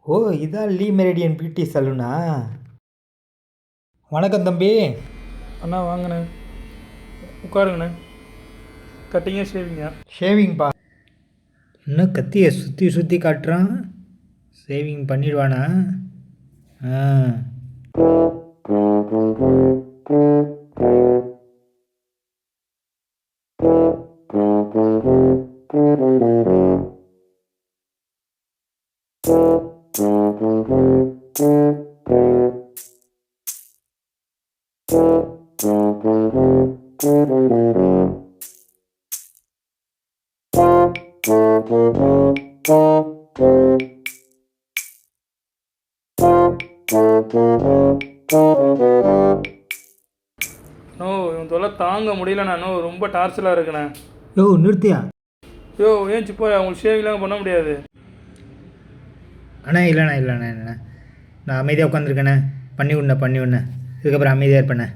ஓ இதான் Le Meridien beauty சலூனா வணக்கம் தம்பி. அண்ணா வாங்கண்ணே. உட்காருங்கண்ணே. கட்டிங்க ஷேவிங்க. ஷேவிங்ப்பா. இன்னும் கத்தியை சுற்றி சுற்றி காட்டுறான்? ஷேவிங் பண்ணிடுவானா? ஆ. நோ இவன் தொல்லை தாங்க முடியலண்ணா. நோ ரொம்ப டார்ச்சலாக இருக்குண்ணே. யோ நிறுத்தியா? யோ ஏன் சிப்போ? அவங்களுக்கு ஷேவிங்லாம் பண்ண முடியாது. அண்ணா இல்லைண்ணா இல்லைண்ணா இல்லைண்ணா. நான் அமைதியாக உட்காந்துருக்கேண்ணே பண்ணி விட்ணே பண்ணி விட்ணே இதுக்கப்புறம் அமைதியாக இருப்பேண்ணே